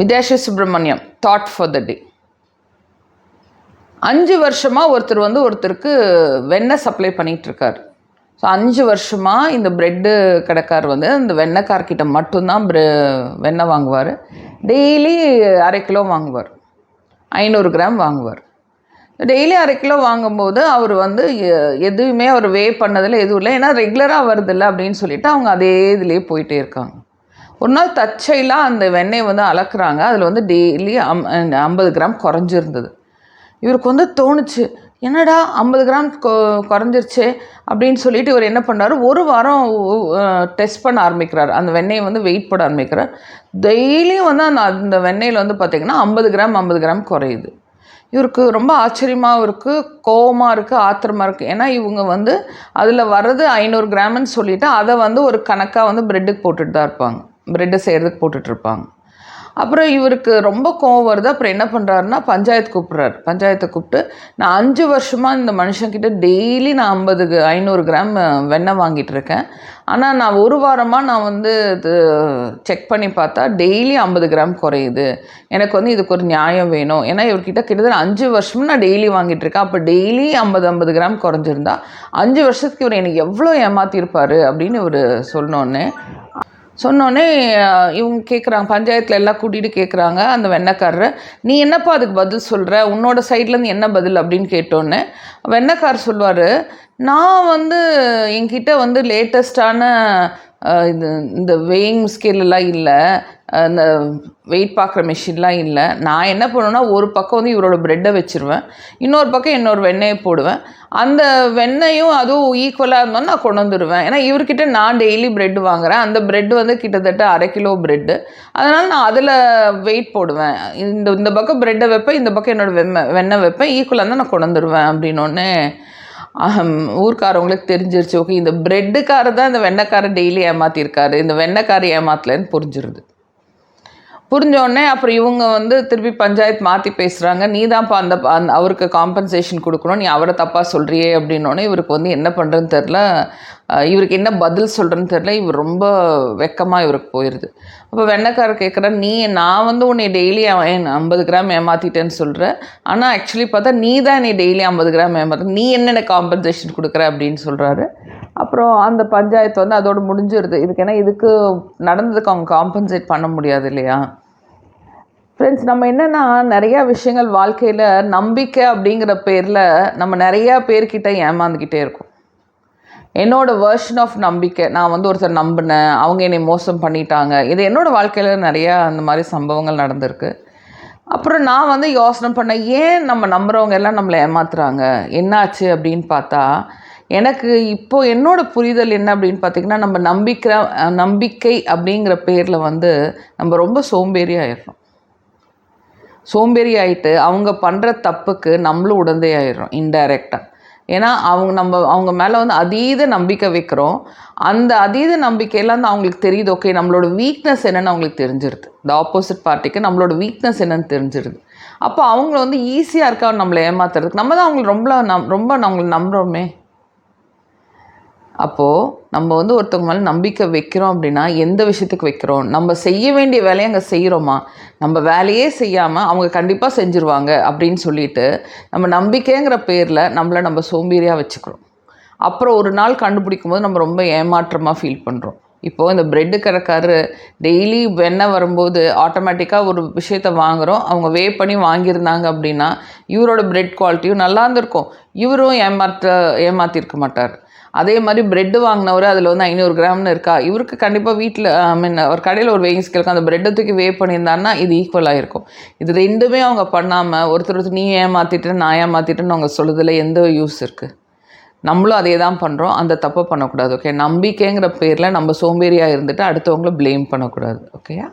Vidyasri Subramaniam thought for the day அஞ்சு வருஷமாக ஒருத்தர் வந்து ஒருத்தருக்கு வெண்ணெய் சப்ளை பண்ணிகிட்ருக்கார் ஸோ அஞ்சு வருஷமாக இந்த ப்ரெட்டு கடைக்கார் வந்து இந்த வெண்ணெய்க்கார்கிட்ட மட்டும்தான் ப்ரெ வெண்ணெய் வாங்குவார். டெய்லி அரை கிலோ வாங்குவார். ஐநூறு கிராம் வாங்குவார். டெய்லி அரை கிலோ வாங்கும்போது அவர் வந்து எ- எதுவுமே அவர் வே பண்ணதில் எதுவும் இல்லை. ஏன்னா ரெகுலராக வருதில்ல அப்படின்னு சொல்லிட்டு அவங்க அதே இதுலேயே போயிட்டே இருக்காங்க. ஒரு நாள் தற்செயலாக அந்த வெண்ணெய் வந்து அளக்குறாங்க. அதில் வந்து டெய்லி அம் ஐம்பது கிராம் குறைஞ்சிருந்தது. இவருக்கு வந்து தோணுச்சு என்னடா ஐம்பது கிராம் கொ குறைஞ்சிருச்சே அப்படின்னு சொல்லிட்டு இவர் என்ன பண்ணார் ஒரு வாரம் டெஸ்ட் பண்ண ஆரம்பிக்கிறார். அந்த வெண்ணெயை வந்து வெயிட் போட ஆரம்பிக்கிறார். டெய்லியும் வந்து அந்த அந்த வெண்ணெயில் வந்து பார்த்திங்கன்னா ஐம்பது கிராம் ஐம்பது கிராம் குறையுது. இவருக்கு ரொம்ப ஆச்சரியமாகவும் இருக்குது கோவமாக இருக்குது ஆத்திரமா இருக்குது ஏன்னா இவங்க வந்து அதில் வர்றது ஐநூறு கிராம்னு சொல்லிவிட்டு அதை வந்து ஒரு கணக்காக வந்து ப்ரெட்டுக்கு போட்டுட்டு தான் இருப்பாங்க. பிரெட்டை செய்கிறதுக்கு போட்டுட்ருப்பாங்க. அப்புறம் இவருக்கு ரொம்ப கோவம் வருது. அப்புறம் என்ன பண்ணுறாருன்னா பஞ்சாயத்து கூப்பிட்றாரு. பஞ்சாயத்தை கூப்பிட்டு நான் அஞ்சு வருஷமாக இந்த மனுஷங்கிட்ட டெய்லி நான் ஐம்பது ஐநூறு கிராம் வெண்ணெய் வாங்கிட்டு இருக்கேன் ஆனால் நான் ஒரு வாரமாக நான் வந்து இது செக் பண்ணி பார்த்தா டெய்லி ஐம்பது கிராம் குறையுது. எனக்கு வந்து இதுக்கு ஒரு நியாயம் வேணும். ஏன்னா இவர்கிட்ட கிட்டத்தட்ட அஞ்சு வருஷமும் நான் டெய்லி வாங்கிட்டு இருக்கேன் அப்போ டெய்லி ஐம்பது ஐம்பது கிராம் குறைஞ்சிருந்தா அஞ்சு வருஷத்துக்கு இவர் எனக்கு எவ்வளோ ஏமாற்றிருப்பார் அப்படின்னு இவர் சொன்னோன்னே சொன்னோடனே இவங்க கேட்குறாங்க பஞ்சாயத்தில் எல்லாம் கூட்டிகிட்டு கேட்குறாங்க அந்த வெண்ணக்காரரை. நீ என்னப்பா அதுக்கு பதில் சொல்கிற உன்னோட சைட்லேருந்து என்ன பதில்? அப்படின்னு கேட்டோன்னே வெண்ணக்கார் சொல்லுவார் நான் வந்து என்கிட்ட வந்து லேட்டஸ்ட்டான இது இந்த வெயிங் ஸ்கேலெல்லாம் இல்லை. அந்த வெயிட் பார்க்குற மிஷின்லாம் இல்லை. நான் என்ன பண்ணுவேன்னா ஒரு பக்கம் வந்து இவரோட ப்ரெட்டை வச்சுருவேன். இன்னொரு பக்கம் இன்னொரு வெண்ணெயை போடுவேன். அந்த வெண்ணெயும் அதுவும் ஈக்குவலாக இருந்தோன்னு நான் கொண்டு வந்துடுவேன் ஏன்னா இவர்கிட்ட நான் டெய்லி ப்ரெட் வாங்குகிறேன் அந்த ப்ரெட் வந்து கிட்டத்தட்ட அரை கிலோ ப்ரெட்டு அதனால் நான் அதில் வெயிட் போடுவேன். இந்த இந்த பக்கம் ப்ரெட்டை வைப்பேன் இந்த பக்கம் என்னோட வெண்ணெய் வெண்ணெய் வைப்பேன். ஈக்குவலாக இருந்தால் நான் கொண்டு வந்துடுவேன் அப்படின்னோடனே ஊர்க்காரவங்களுக்கு தெரிஞ்சிருச்சு. ஓகே இந்த ப்ரெட்டுக்காரர் தான் இந்த வெண்ணக்காரை டெய்லி ஏமாற்றிருக்காரு இந்த வெண்ணக்காரை ஏமாத்தலைன்னு புரிஞ்சிருது. புரிஞ்சோடனே அப்புறம் இவங்க வந்து திருப்பி பஞ்சாயத்து மாற்றி பேசுகிறாங்க நீ தான்ப்பா அந்த அந்த அவருக்கு காம்பன்சேஷன் கொடுக்கணும். நீ அவரை தப்பாக சொல்கிறியே அப்படின்னோடனே இவருக்கு வந்து என்ன பண்ணுறதுன்னு தெரில இவருக்கு என்ன பதில் சொல்கிறேன்னு தெரில இவர் ரொம்ப வெக்கமாக இவருக்கு போயிடுது அப்போ வெண்ணக்காரர் கேட்குற நீ நான் வந்து உன்னை டெய்லி ஐம்பது கிராம் ஏமாற்றிட்டேன்னு சொல்கிறேன் ஆனால் ஆக்சுவலி பார்த்தா நீ தான் என்னை டெய்லி ஐம்பது கிராம் ஏமாத்த நீ என்னென்ன காம்பன்சேஷன் கொடுக்குற? அப்படின்னு சொல்கிறாரு அப்புறம் அந்த பஞ்சாயத்து வந்து அதோடு முடிஞ்சிருது. இதுக்கு ஏன்னா இதுக்கு நடந்ததுக்கு அவங்க காம்பன்சேட் பண்ண முடியாது இல்லையா? ஃப்ரெண்ட்ஸ் நம்ம என்னென்னா நிறையா விஷயங்கள் வாழ்க்கையில் நம்பிக்கை அப்படிங்கிற பேரில் நம்ம நிறையா பேர்கிட்ட ஏமாந்துக்கிட்டே இருக்கோம். என்னோடய வேர்ஷன் ஆஃப் நம்பிக்கை நான் வந்து ஒருத்தர் நம்பினேன் அவங்க என்னை மோசம் பண்ணிட்டாங்க. இது என்னோடய வாழ்க்கையில் நிறையா அந்த மாதிரி சம்பவங்கள் நடந்திருக்கு. அப்புறம் நான் வந்து யோசனை பண்ணேன் ஏன் நம்ம நம்புகிறவங்க எல்லாம் நம்மளை ஏமாத்துறாங்க? என்னாச்சு அப்படின்னு பார்த்தா எனக்கு இப்போ என்னோடய புரிதல் என்ன அப்படின்னு பார்த்தீங்கன்னா நம்ம நம்பிக்கை நம்பிக்கை அப்படிங்கிற பேரில் வந்து நம்ம ரொம்ப சோம்பேறி ஆயிடுறோம். சோம்பேறி ஆகிட்டு அவங்க பண்ணுற தப்புக்கு நம்மளும் உடந்தை ஆயிடுறோம் இன்டைரக்டாக ஏன்னா அவங்க நம்ம அவங்க மேலே வந்து அதீத நம்பிக்கை வைக்கிறோம். அந்த அதீத நம்பிக்கையெல்லாம் வந்து அவங்களுக்கு தெரியுது ஓகே நம்மளோட வீக்னஸ் என்னன்னு அவங்களுக்கு தெரிஞ்சிருது. இந்த ஆப்போசிட் பார்ட்டிக்கு நம்மளோட வீக்னஸ் என்னன்னு தெரிஞ்சிருது. அப்போ அவங்கள வந்து ஈஸியாக இருக்கா நம்மளை ஏமாத்துறதுக்கு நம்ம தான் அவங்களை ரொம்ப நம் ரொம்ப அவங்களை நம்புகிறோமே அப்போது நம்ம வந்து ஒருத்தவங்க மேலே நம்பிக்கை வைக்கிறோம் அப்படின்னா எந்த விஷயத்துக்கு வைக்கிறோம்? நம்ம செய்ய வேண்டிய வேலையை அங்கே செய்கிறோமா நம்ம வேலையே செய்யாமல் அவங்க கண்டிப்பாக செஞ்சுருவாங்க அப்படின்னு சொல்லிட்டு நம்ம நம்பிக்கைங்கிற பேரில் நம்மளை நம்ம சோம்பேறியாக வச்சுக்கிறோம். அப்புறம் ஒரு நாள் கண்டுபிடிக்கும் போது நம்ம ரொம்ப ஏமாற்றமாக ஃபீல் பண்ணுறோம் இப்போது இந்த பிரெட்டு கடைக்காரரு டெய்லி வெண்ணெய் வரும்போது ஆட்டோமேட்டிக்காக ஒரு விஷயத்த வாங்குகிறோம் அவங்க வே பண்ணி வாங்கியிருந்தாங்க அப்படின்னா இவரோட பிரெட் குவாலிட்டியும் நல்லா இருந்திருக்கும். இவரும் ஏமாற்ற ஏமாற்றிருக்க மாட்டார். அதே மாதிரி பிரெட்டு வாங்கினவர் அதில் வந்து ஐநூறு கிராம்னு இருக்கா? இவருக்கு கண்டிப்பாக வீட்டில் ஐ மீன் ஒரு கடையில் ஒரு வெயிங் ஸ்கேலுக்கு அந்த பிரெட்டை தூக்கி வே பண்ணியிருந்தாருன்னா இது ஈக்குவலாக இருக்கும் இது ரெண்டுமே அவங்க பண்ணாமல் ஒருத்தர் ஒருத்தர் நீ ஏமாற்றிட்டு நான் ஏமாற்றிட்டுன்னு அவங்க சொல்லுறதுல எந்த யூஸ் இருக்குது நம்மளும் அதே தான் பண்ணுறோம் அந்த தப்பை பண்ணக்கூடாது ஓகே நம்பிக்கைங்கிற பேரில் நம்ம சோம்பேறியாக இருந்துட்டு அடுத்தவங்கள ப்ளேம் பண்ணக்கூடாது ஓகேயா